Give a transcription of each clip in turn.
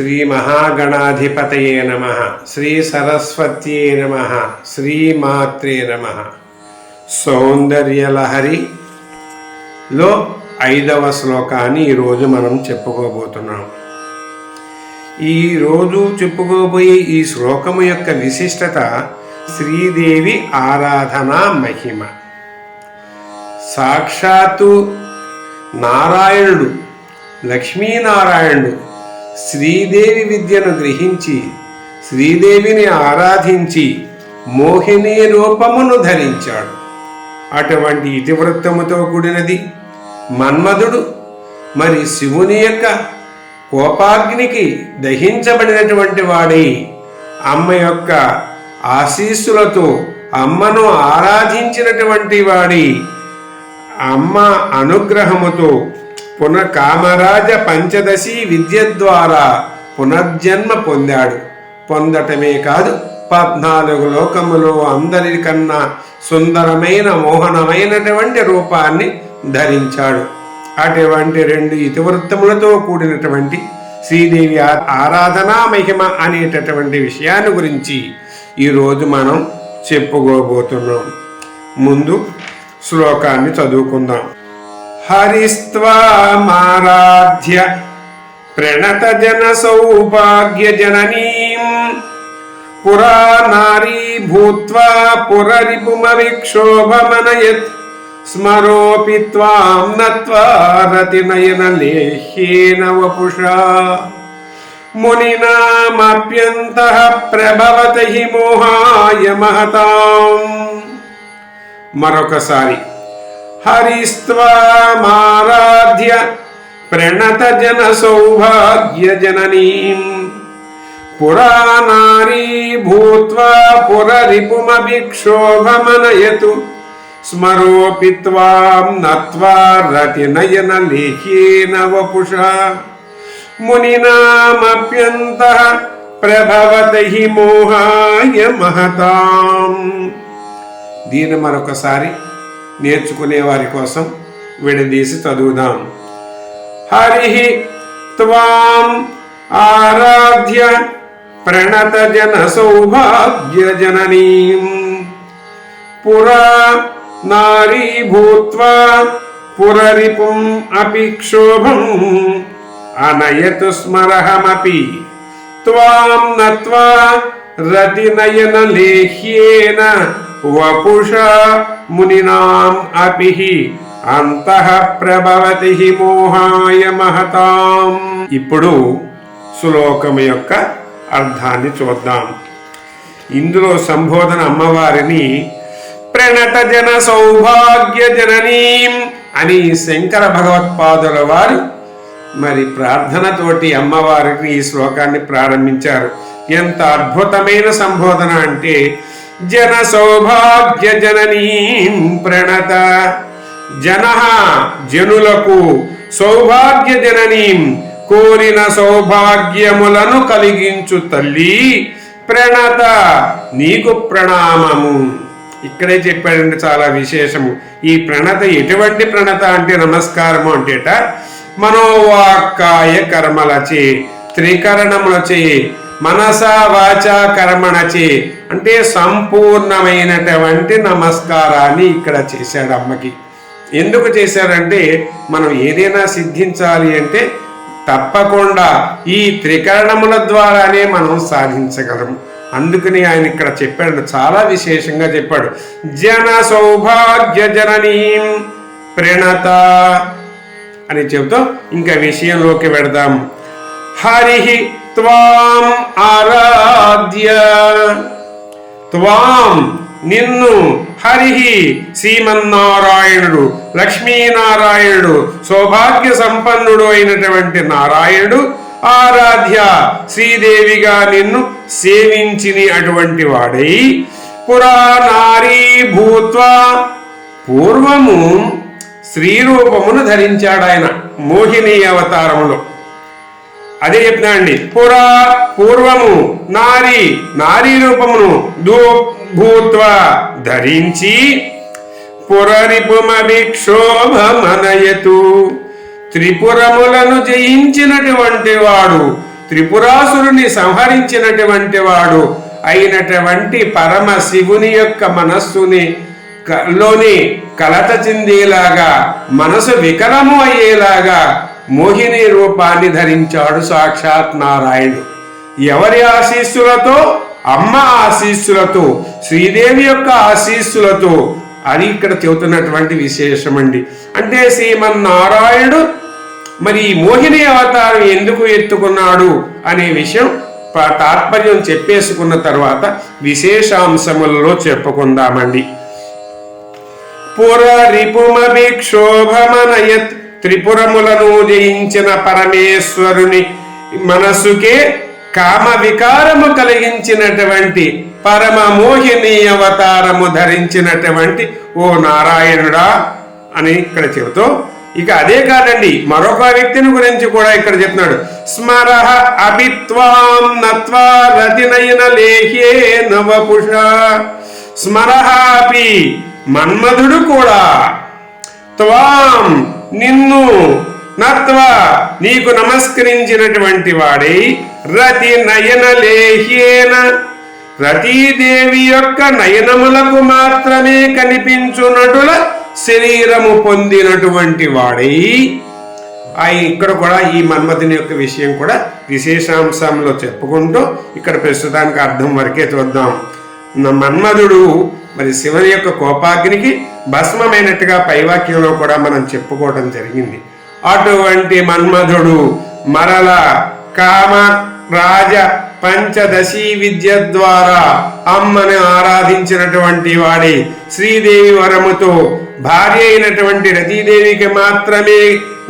శ్రీ మహాగణాధిపతయే నమ. శ్రీ సరస్వత్యే నమ. శ్రీమాత్రే నమ. సౌందర్యలహరిలో ఐదవ శ్లోకాన్ని ఈరోజు మనం చెప్పుకోబోతున్నాం. ఈరోజు చెప్పుకోబోయే ఈ శ్లోకము యొక్క విశిష్టత శ్రీదేవి ఆరాధనా మహిమ. సాక్షాత్తు నారాయణుడు లక్ష్మీనారాయణుడు శ్రీదేవి విద్యను గ్రహించి శ్రీదేవిని ఆరాధించి మోహిని రూపమును ధరించాడు. అటువంటి ఇతివృత్తముతో కూడినది మన్మధుడు మరి శివుని యొక్క కోపాగ్నికి దహించబడినటువంటి వాడై అమ్మ యొక్క ఆశీస్సులతో అమ్మను ఆరాధించినటువంటి వాడి అమ్మ అనుగ్రహముతో పునఃకామరాజ పంచదశి విద్య ద్వారా పునర్జన్మ పొందాడు. పొందటమే కాదు పద్నాలుగు లోకములో అందరికన్నా సుందరమైన మోహనమైనటువంటి రూపాన్ని ధరించాడు. అటువంటి రెండు ఇతివృత్తములతో కూడినటువంటి శ్రీదేవి ఆరాధనా మహిమ అనేటటువంటి విషయాన్ని గురించి ఈరోజు మనం చెప్పుకోబోతున్నాం. ముందు శ్లోకాన్ని చదువుకుందాం. హరిస్త్వామారాధ్య ప్రణత జన సౌభాగ్య జననీం పురా నారీ భూత్వా పురరిపుమవిక్షోభమనయత్ స్మరోపి త్వాం నత్వా రతినయన లేహ్యేన వపుషా మునినామప్యంతః ప్రభవత హి మోహాయ మహతాం మరొకసారి హరిస్త్వామారాధ్య ప్రణత జన సౌభాగ్య జననీం పురా నారీ భూత్వా పురరిపుమభిక్షోభమనయతు స్మరోపి త్వాం నత్వా రతినయన లేహ్యేన వపుషా మునినామప్యంతః ప్రభవత హి మోహాయ మహతాం దీని మరొకసారి నేర్చుకునే వారి కోసం విడదీసి చదువుదాం. హరి త్వాం ఆరాధ్య ప్రణత జన సౌభాగ్య జననీం. పురా నారీ భూత్వా పురరిపుం అపి క్షోభం అనయతు స్మరహమపి. త్వాం నత్వా రతినయన లేహ్యేన వపుషా మునినాం అపి అంతః ప్రభవతి మోహాయ మహతాం ఇప్పుడు శ్లోకము యొక్క అర్థాన్ని చూద్దాం. ఇందులో సంబోధన అమ్మవారిని ప్రణత జన సౌభాగ్య జననీం అని శంకర భగవత్పాదుల వారు మరి ప్రార్థనతోటి అమ్మవారిని ఈ శ్లోకాన్ని ప్రారంభించారు. ఎంత అద్భుతమైన సంబోధన అంటే జన సౌభాగ్య జననీం ప్రణత. జన జనులకు సౌభాగ్య జననీం కోరిన సౌభాగ్యములను కలిగించు తల్లి ప్రణత. నీకు ప్రణామము. ఇక్కడే చెప్పాడండి చాలా విశేషము. ఈ ప్రణత ఎటువంటి ప్రణత అంటే నమస్కారము అంటేట మనోవాక్కాయ కర్మలచే త్రికరణములచే మనస వాచ కర్మణచే. అంటే సంపూర్ణమైనటువంటి నమస్కారాన్ని ఇక్కడ చేశాడు అమ్మకి. ఎందుకు చేశారంటే మనం ఏదైనా సిద్ధించాలి అంటే తప్పకుండా ఈ త్రికరణముల ద్వారానే మనం సాధించగలం అందుకని ఆయన ఇక్కడ చెప్పాడు చాలా విశేషంగా చెప్పాడు. జన సౌభాగ్య జననీం ప్రణత అని చెబుతూ ఇంకా విషయంలోకి వెడదాం. హరి త్వాం ఆరాధ్య త్వాం నిన్ను హరిహి శ్రీమన్నారాయణుడు లక్ష్మీనారాయణుడు సౌభాగ్య సంపన్నుడు అయినటువంటి నారాయణుడు ఆరాధ్య శ్రీదేవిగా నిన్ను సేవించిని అటువంటి వాడై పురా నారీ భూత్వా పూర్వము స్త్రీ రూపమును ధరించాడు ఆయన మోహిని అవతారములో. అదే చెప్తున్నాండి పురా పూర్వము నారి నారీ రూపమును దూ భూత్వ ధరించి పురరిపుమభిక్షోభమనయతు. త్రిపురములను జయించినటువంటి వాడు త్రిపురాసురుని సంహరించినటువంటి వాడు అయినటువంటి పరమ శివుని యొక్క మనస్సుని లోని కలత చెందేలాగా మనసు వికలము అయ్యేలాగా మోహిని రూపాన్ని ధరించాడు సాక్షాత్ నారాయణుడు. ఎవరి ఆశీస్సులతో? అమ్మ ఆశీస్సులతో శ్రీదేవి యొక్క ఆశీస్సులతో అది ఇక్కడ చెబుతున్నటువంటి విశేషమండి అంటే శ్రీమన్నారాయణుడు మరి ఈ మోహిని అవతారం ఎందుకు ఎత్తుకున్నాడు అనే విషయం ప- తాత్పర్యం చెప్పేసుకున్న తర్వాత విశేషాంశములలో చెప్పుకుందామండి. పుర రిపుమభిక్షోభమనయత్ త్రిపురములను జయించిన పరమేశ్వరుని మనసుకే కామ వికారము కలిగించినటువంటి పరమ మోహిని అవతారము ధరించినటువంటి ఓ నారాయణుడా అని ఇక్కడ చెబుతూ ఇక అదే కాదండి మరొక వ్యక్తిని గురించి కూడా ఇక్కడ చెప్తున్నాడు. స్మరహ అభిత్వాం నత్వా రతినయన లేహ్యే నవపుష స్మరహాపి మన్మధుడు కూడా త్వాం నిన్ను నత్వ నీకు నమస్కరించినటువంటి వాడై రతి నయన లేహ్యేన. రతీదేవి యొక్క నయనములకు మాత్రమే కనిపించునటుల శరీరము పొందినటువంటి వాడై. ఇక్కడ కూడా ఈ మన్మథుని యొక్క విషయం కూడా విశేషాంశంలో చెప్పుకుంటూ ఇక్కడ ప్రస్తుతానికి అర్థం వరకే చూద్దాం. మన్మధుడు మరి శివుని యొక్క కోపాగ్నికి భస్మమైనట్టుగా పైవాక్యంలో కూడా మనం చెప్పుకోవడం జరిగింది. అటువంటి మన్మధుడు మరల కామ రాజ పంచదశీ విద్య ద్వారా అమ్మని ఆరాధించినటువంటి వాడి శ్రీదేవి వరముతో భార్య అయినటువంటి రతీదేవికి మాత్రమే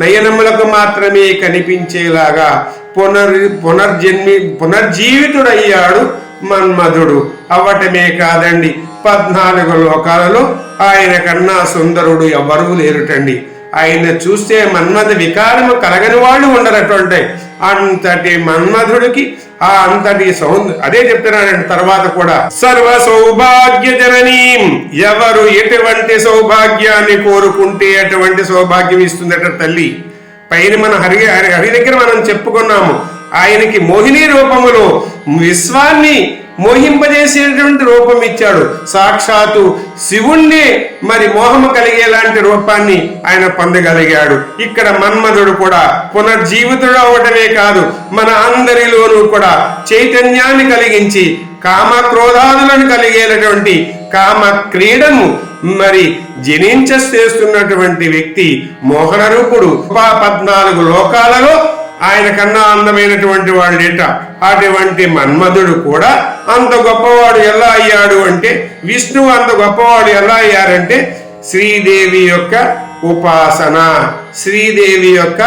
నయనములకు మాత్రమే కనిపించేలాగా పునర్ పునర్జన్మి పునర్జీవితుడయ్యాడు మన్మధుడు. అవ్వటమే కాదండి పద్నాలుగు లోకాలలో ఆయన కన్నా సుందరుడు ఎవరూ లేరుటండి. ఆయన చూస్తే మన్మథ వికారము కలగని వాళ్ళు ఉండరటువంటి అంతటి మన్మధుడికి ఆ అంతటి సౌందర్ అదే చెప్తున్నాడండి తర్వాత కూడా. సర్వ సౌభాగ్య జననీ ఎవరు ఎటువంటి సౌభాగ్యాన్ని కోరుకుంటే అటువంటి సౌభాగ్యం ఇస్తుందట తల్లి. పైన మన హరి హరి- హరి దగ్గర మనం చెప్పుకున్నాము. ఆయనకి మోహిని రూపములో విశ్వాన్ని మోహింపజేసేటువంటి రూపం ఇచ్చాడు. సాక్షాత్తు శివుణ్ణి మరి మోహము కలిగేలాంటి రూపాన్ని ఆయన పొందగలిగాడు. ఇక్కడ మన్మధుడు కూడా పునర్జీవితుడు అవటమే కాదు మన అందరిలోనూ కూడా చైతన్యాన్ని కలిగించి కామ క్రోధాదులను కలిగేటటువంటి కామ క్రీడము మరి జనించేస్తున్నటువంటి వ్యక్తి మోహన రూపుడు పద్నాలుగు లోకాలలో ఆయన కన్నా అందమైనటువంటి వాళ్ళేట. అటువంటి మన్మధుడు కూడా అంత గొప్పవాడు ఎలా అయ్యాడు అంటే విష్ణువు అంత గొప్పవాడు ఎలా అయ్యారంటే శ్రీదేవి యొక్క ఉపాసన శ్రీదేవి యొక్క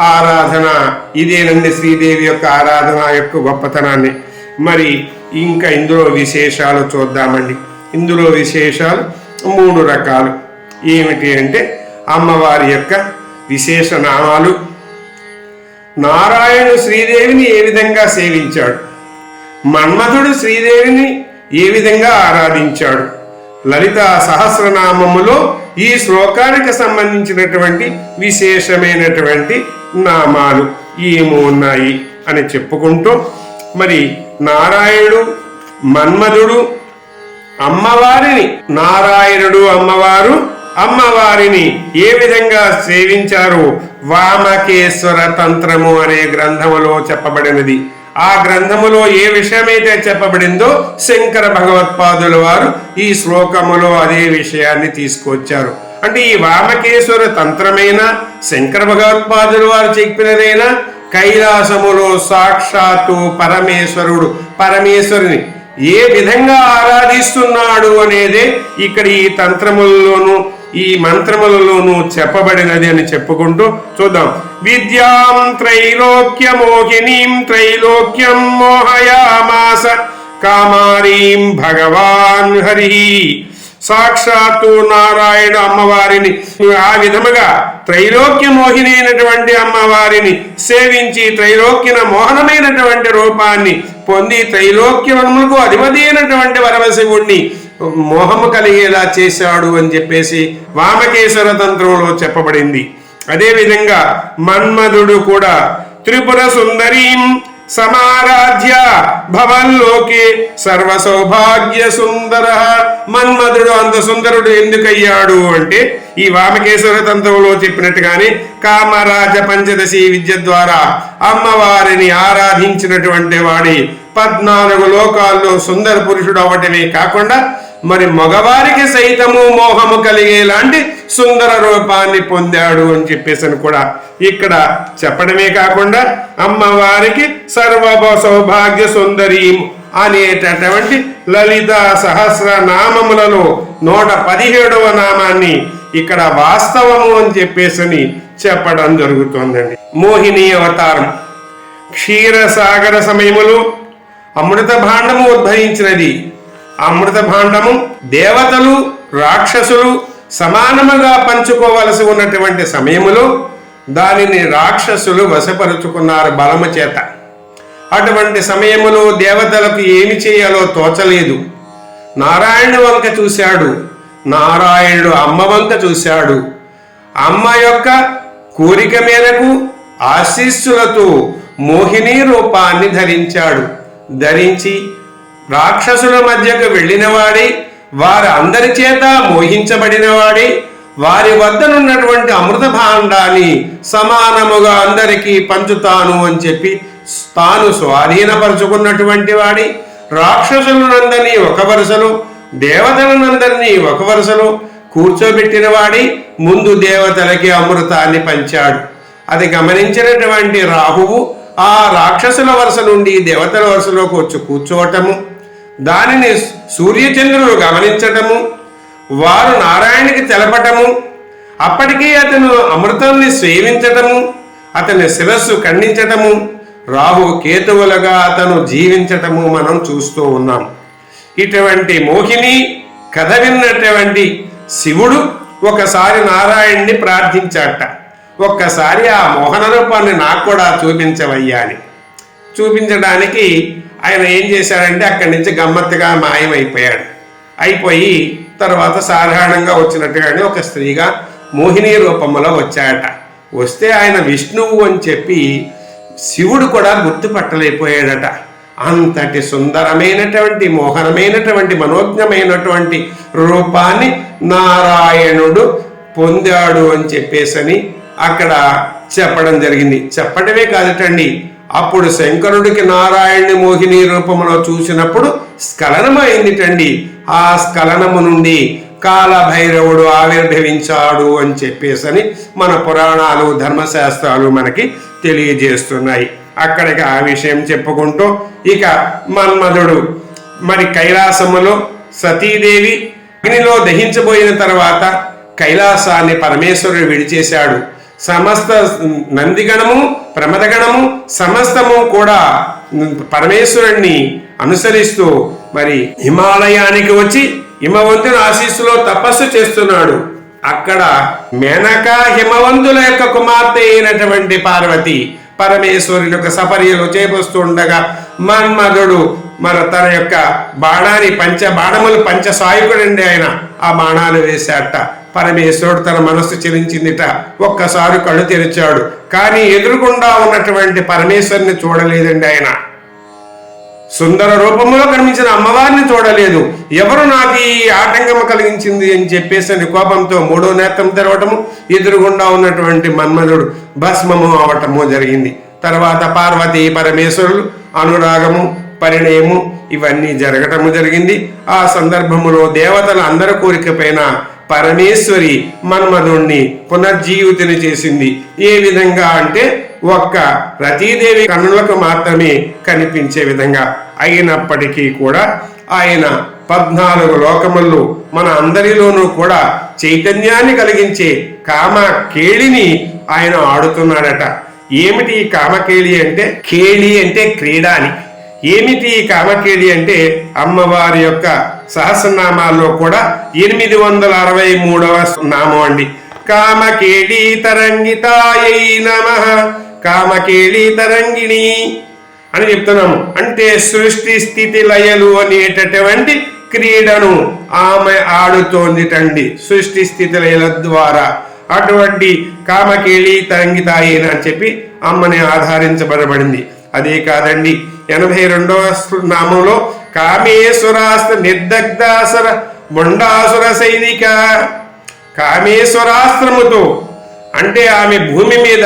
ఆరాధన. ఇదేనండి శ్రీదేవి యొక్క ఆరాధన యొక్క గొప్పతనాన్ని. మరి ఇంకా ఇందులో విశేషాలు చూద్దామండి. ఇందులో విశేషాలు మూడు రకాలు. ఏమిటి అంటే అమ్మవారి యొక్క విశేష నామాలు నారాయణుడు శ్రీదేవిని ఏ విధంగా సేవించాడు? మన్మథుడు శ్రీదేవిని ఏ విధంగా ఆరాధించాడు? లలిత సహస్రనామములో ఈ శ్లోకానికి సంబంధించినటువంటి విశేషమైనటువంటి నామాలు ఏమో ఉన్నాయి అని చెప్పుకుంటూ మరి నారాయణుడు మన్మధుడు అమ్మవారిని నారాయణుడు అమ్మవారు అమ్మవారిని ఏ విధంగా సేవించారు? వామకేశ్వర తంత్రము అనే గ్రంథములో చెప్పబడినది. ఆ గ్రంథములో ఏ విషయమైతే చెప్పబడిందో శంకర భగవత్పాదుల వారు ఈ శ్లోకములో అదే విషయాన్ని తీసుకొచ్చారు. అంటే ఈ వామకేశ్వర తంత్రమైన శంకర భగవత్పాదుల వారు చెప్పినదైనా కైలాసములో సాక్షాత్తు పరమేశ్వరుడు పరమేశ్వరుని ఏ విధంగా ఆరాధిస్తున్నాడు అనేదే ఇక్కడ ఈ తంత్రములలోను ఈ మంత్రములలోనూ చెప్పబడినది అని చెప్పుకుంటూ చూద్దాం. విద్యాం త్రైలోక్యమోహినీం త్రైలోక్యం మోహయామాస కామారీం భగవాన్ హరి. సాక్షాత్తు నారాయణ అమ్మవారిని ఆ విధముగా త్రైలోక్య మోహిని అయినటువంటి అమ్మవారిని సేవించి త్రైలోక్యన మోహనమైనటువంటి రూపాన్ని పొంది త్రైలోక్యములకు అధిపతి అయినటువంటి వరవశివుణ్ణి మోహము కలిగేలా చేశాడు అని చెప్పేసి వామకేశ్వర తంత్రంలో చెప్పబడింది. అదేవిధంగా మన్మధుడు కూడా త్రిపుర సుందరీం సమారాధ్య భవన్లోకి సర్వ సౌభాగ్య సుందర. మన్మధుడు అంత సుందరుడు ఎందుకయ్యాడు అంటే ఈ వామకేశ్వర తంత్రంలో చెప్పినట్టుగానే కామరాజ పంచదశి విద్య ద్వారా అమ్మవారిని ఆరాధించినటువంటి వాడి పద్నాలుగు లోకాల్లో సుందర పురుషుడు అవటమే కాకుండా మరి మగవారికి సైతము మోహము కలిగేలాంటి సుందర రూపాన్ని పొందాడు అని చెప్పేసి అని కూడా ఇక్కడ చెప్పడమే కాకుండా అమ్మవారికి సర్వ సౌభాగ్య సుందరీం అనేటటువంటి లలిత సహస్ర నామములలో నూట పదిహేడవ నామాన్ని ఇక్కడ వాస్తవము అని చెప్పేసి చెప్పడం జరుగుతోందండి. మోహిని అవతారం. క్షీరసాగర సమయములో అమృత భాండము ఉద్భవించినది. అమృత భాండము దేవతలు రాక్షసులు సమానముగా పంచుకోవలసి ఉన్నటువంటి సమయములో దానిని రాక్షసులు వశపరుచుకున్నారు బలము చేత. అటువంటి సమయములో దేవతలకు ఏమి చేయాలో తోచలేదు. నారాయణుడు వంక చూశాడు. నారాయణుడు అమ్మ వంక చూశాడు. అమ్మ యొక్క కోరిక మేరకు ఆశీస్సులతో మోహిని రూపాన్ని ధరించాడు. ధరించి రాక్షసుల మధ్యకు వెళ్ళినవాడి వారి అందరి చేత మోహించబడినవాడి వారి వద్దనున్నటువంటి అమృత భాండాన్ని సమానముగా అందరికీ పంచుతాను అని చెప్పి తాను స్వాధీనపరుచుకున్నటువంటి వాడి రాక్షసులనందరినీ ఒక వరుసలో దేవతలనందరినీ ఒక వరుసలో కూర్చోబెట్టిన వాడి ముందు దేవతలకి అమృతాన్ని పంచాడు. అది గమనించినటువంటి రాహువు ఆ రాక్షసుల వరుస నుండి దేవతల వరుసలోకి వచ్చి కూర్చోవటము దానిని సూర్యచంద్రులు గమనించటము వారు నారాయణకి తెలపటము అప్పటికే అతను అమృతాన్ని సేవించటము అతని శిరస్సు ఖండించటము రాహు కేతువులుగా అతను జీవించటము మనం చూస్తూ ఉన్నాం. ఇటువంటి మోహిని కథ విన్నటువంటి శివుడు ఒకసారి నారాయణ్ణి ప్రార్థించాట. ఒక్కసారి ఆ మోహన రూపాన్ని నాకు కూడా చూపించవయ్యాలి చూపించడానికి ఆయన ఏం చేశాడంటే అక్కడి నుంచి గమ్మత్తుగా మాయమైపోయాడు. అయిపోయి తర్వాత సాధారణంగా వచ్చినట్టుగానే ఒక స్త్రీగా మోహిని రూపంలో వచ్చాడట. వస్తే ఆయన విష్ణువు అని చెప్పి శివుడు కూడా గుర్తుపట్టలేకపోయాడట. అంతటి సుందరమైనటువంటి మోహనమైనటువంటి మనోజ్ఞమైనటువంటి రూపాన్ని నారాయణుడు పొందాడు అని చెప్పేసని అక్కడ చెప్పడం జరిగింది. చెప్పడమే కాదటండి. అప్పుడు శంకరుడికి నారాయణుని మోహిని రూపములో చూసినప్పుడు స్ఖలనమైందిటండి. ఆ స్ఖలనము నుండి కాలభైరవుడు ఆవిర్భవించాడు అని చెప్పేసని మన పురాణాలు ధర్మశాస్త్రాలు మనకి తెలియజేస్తున్నాయి. అక్కడికి ఆ విషయం చెప్పుకుంటూ ఇక మన్మధుడు మరి కైలాసములో సతీదేవి అగ్నిలో దహించబోయిన తర్వాత కైలాసాన్ని పరమేశ్వరుడు విడిచేశాడు. సమస్త నందిగణము ప్రమదగణము సమస్తము కూడా పరమేశ్వరుణ్ణి అనుసరిస్తూ మరి హిమాలయానికి వచ్చి హిమవంతుని ఆశీస్సులో తపస్సు చేస్తున్నాడు. అక్కడ మేనక హిమవంతుల యొక్క కుమార్తె అయినటువంటి పార్వతి పరమేశ్వరుని యొక్క సపర్యలు చేపొస్తుండగా మన్మధుడు మన తన యొక్క బాణాన్ని పంచ బాణములు పంచ సాయుకుడండి ఆయన ఆ బాణాలు వేశాట పరమేశ్వరుడు తన మనస్సు చెలించిందిట. ఒక్కసారి కళ్ళు తెరిచాడు. కానీ ఎదురుకుండా ఉన్నటువంటి పరమేశ్వరుని చూడలేదండి ఆయన. సుందర రూపంలో కనిపించిన అమ్మవారిని చూడలేదు. ఎవరు నాకు ఈ ఆటంకం కలిగించింది అని చెప్పేసి అని కోపంతో మూడో నేత్రం తెరవటము ఎదురుగుండా ఉన్నటువంటి మన్మధుడు భస్మము అవటము జరిగింది. తర్వాత పార్వతి పరమేశ్వరులు అనురాగము పరిణయము ఇవన్నీ జరగటము జరిగింది. ఆ సందర్భములో దేవతల అందరి కోరిక పైన పరమేశ్వరి మన్మధుణ్ణి పునర్జీవితని చేసింది. ఏ విధంగా అంటే ఒక్క రతీదేవి కన్నులకు మాత్రమే కనిపించే విధంగా అయినప్పటికీ కూడా ఆయన పద్నాలుగు లోకముల్లో మన అందరిలోనూ కూడా చైతన్యాన్ని కలిగించే కామ కేళిని ఆయన ఆడుతున్నాడట. ఏమిటి ఈ కామకేళి అంటే? కేళి అంటే క్రీడ అని ఏమిటి ఈ కామకేడి అంటే అమ్మవారి యొక్క సహస్రనామాల్లో కూడా ఎనిమిది వందల అరవై మూడవ నామం అండి. కామకేళి తరంగితాయై నమ. కామకేళి తరంగిణి అని చెప్తున్నాము. అంటే సృష్టి స్థితి లయలు అనేటటువంటి క్రీడను ఆమె ఆడుతోందిటండి సృష్టి స్థితి లయల ద్వారా. అటువంటి కామకేళి తరంగితాయేన అని చెప్పి అమ్మని ఆధారించబడబడింది. అదే కాదండి ఎనభై రెండవ నామంలో కామేశ్వరాస్త నిర్దగ్ధాసుర మొండాసుర సైనిక. కామేశ్వరాస్త్రముతో అంటే ఆమె భూమి మీద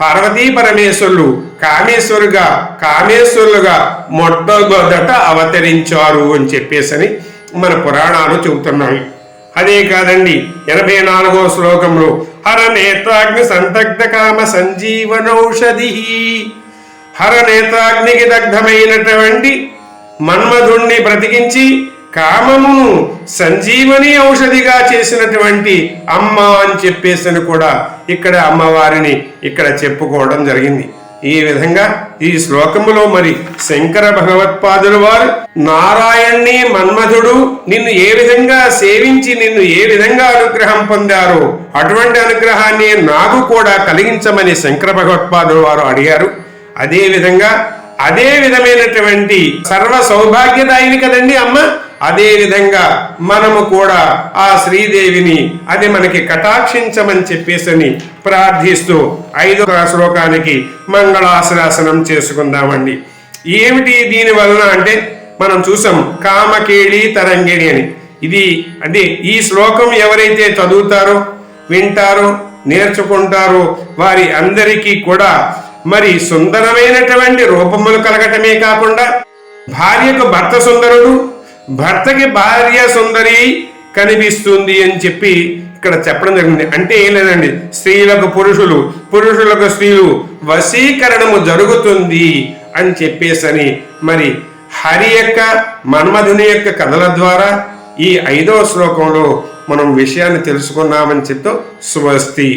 పార్వతీ పరమేశ్వరులు కామేశ్వరుగా కామేశ్వరులుగా మొట్టమొదట అవతరించారు అని చెప్పేసని మన పురాణాలు చెబుతున్నాయి. అదే కాదండి ఎనభై నాలుగో శ్లోకంలో హర నేత్రాగ్ని సంతగ్ధ కామ సంజీవనౌషధి హర నేత్రాగ్నికి దగ్ధమైనటువంటి మన్మధుణ్ణి బ్రతికించి కామమును సంజీవని ఔషధిగా చేసినటువంటి అమ్మ అని చెప్పేసని కూడా ఇక్కడ అమ్మవారిని ఇక్కడ చెప్పుకోవడం జరిగింది. ఈ విధంగా ఈ శ్లోకములో మరి శంకర భగవత్పాదుల వారు నారాయణ్ణి మన్మధుడు నిన్ను ఏ విధంగా సేవించి నిన్ను ఏ విధంగా అనుగ్రహం పొందారో అటువంటి అనుగ్రహాన్ని నాకు కూడా కలిగించమని శంకర భగవత్పాదుల వారు అడిగారు. అదే విధంగా అదే విధమైనటువంటి సర్వ సౌభాగ్యదాయిని కదండి అమ్మ? అదే విధంగా మనము కూడా ఆ శ్రీదేవిని అది మనకి కటాక్షించమని చెప్పేసని ప్రార్థిస్తూ ఐదవ శ్లోకానికి మంగళాశ్రాసనం చేసుకుందామండి. ఏమిటి దీని వలన అంటే మనం చూసాం కామకేళి తరంగిణి అని. ఇది అంటే ఈ శ్లోకం ఎవరైతే చదువుతారో వింటారో నేర్చుకుంటారో వారి అందరికీ కూడా మరి సుందరమైనటువంటి రూపములు కలగటమే కాకుండా భార్యకు భర్త సుందరుడు భర్తకి భార్య సుందరి కనిపిస్తుంది అని చెప్పి ఇక్కడ చెప్పడం జరిగింది. అంటే ఏం లేదండి స్త్రీలకు పురుషులు పురుషులకు స్త్రీలు వశీకరణము జరుగుతుంది అని చెప్పేసని మరి హరి యొక్క మన్మధుని యొక్క కథల ద్వారా ఈ ఐదవ శ్లోకంలో మనం విషయాన్ని తెలుసుకున్నామని చెప్తూ స్వస్తి.